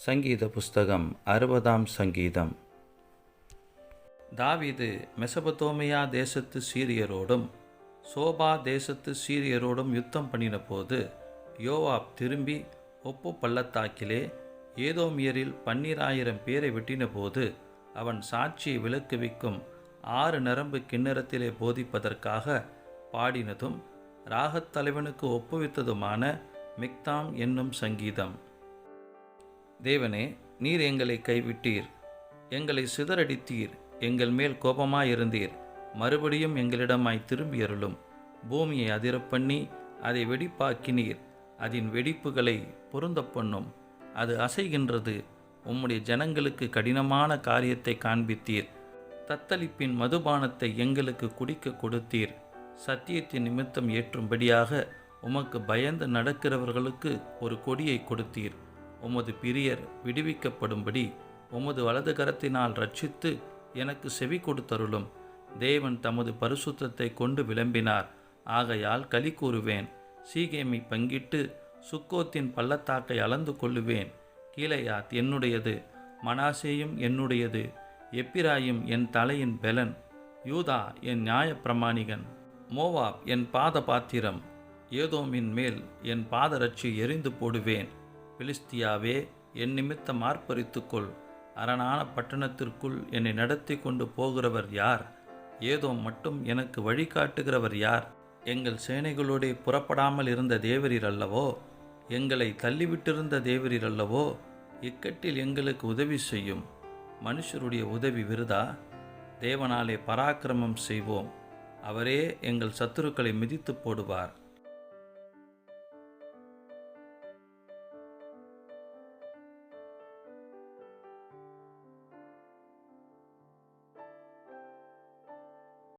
சங்கீத புஸ்தகம் அறுபதாம் சங்கீதம். தாவிது மெசபத்தோமியா தேசத்து சீரியரோடும் சோபா தேசத்து சீரியரோடும் யுத்தம் பண்ணினபோது யோவாப் திரும்பி ஒப்பு பள்ளத்தாக்கிலே ஏதோமியரில் பன்னிராயிரம் பேரை வெட்டினபோது அவன் சாட்சியை விளக்குவிக்கும் ஆறு நரம்பு கிண்ணறத்திலே போதிப்பதற்காக பாடினதும் ராகத் தலைவனுக்கு ஒப்புவித்ததுமான மிக்தாம் என்னும் சங்கீதம். தேவனே நீர் எங்களை கைவிட்டீர். எங்களை சிதறடித்தீர். எங்கள் மேல் கோபமாயிருந்தீர். மறுபடியும் எங்களிடமாய் திரும்பியருளும். பூமியை அதிரப் பண்ணி அதை வெடிப்பாக்கினீர். அதன் வெடிப்புகளை பொருந்த பண்ணும் அது அசைகின்றது. உம்முடைய ஜனங்களுக்கு கடினமான காரியத்தை காண்பித்தீர். தத்தளிப்பின் மதுபானத்தை எங்களுக்கு குடிக்க கொடுத்தீர். சத்தியத்தின் நிமித்தம் ஏற்றும்படியாக உமக்கு பயந்து நடக்கிறவர்களுக்கு ஒரு கொடியை கொடுத்தீர். உமது பிரியர் விடுவிக்கப்படும்படி உமது வலது கரத்தினால் ரட்சித்து எனக்கு செவி கொடுத்தருளும். தேவன் தமது பரிசுத்தத்தை கொண்டு விளம்பினார். ஆகையால் களி கூறுவேன். சீகேமை பங்கிட்டு சுக்கோத்தின் பள்ளத்தாக்கை அளந்து கொள்ளுவேன். கீழையாத் என்னுடையது மனாசேயும் என்னுடையது எப்பிராயும் என் தலையின் பெலன் யூதா என் நியாயப்பிரமாணிகன் மோவாப் என் பாத பாத்திரம் ஏதோமின் மேல் என் பாதரட்சி எரிந்து போடுவேன். பிலிஸ்தியாவே என் நிமித்தம் ஆர்ப்பரித்துக்கொள். அரணான பட்டணத்திற்குள் என்னை நடத்தி கொண்டு போகிறவர் யார்? ஏதோ மட்டும் எனக்கு வழிகாட்டுகிறவர் யார்? எங்கள் சேனைகளோடே புறப்படாமல் இருந்த தேவரீர் அல்லவோ? எங்களை தள்ளிவிட்டிருந்த தேவரீர் அல்லவோ? இக்கட்டில் எங்களுக்கு உதவி செய்யும். மனுஷருடைய உதவி விருதா? தேவனாலே பராக்கிரமம் செய்வோம். அவரே எங்கள் சத்துருக்களை மிதித்து போடுவார்.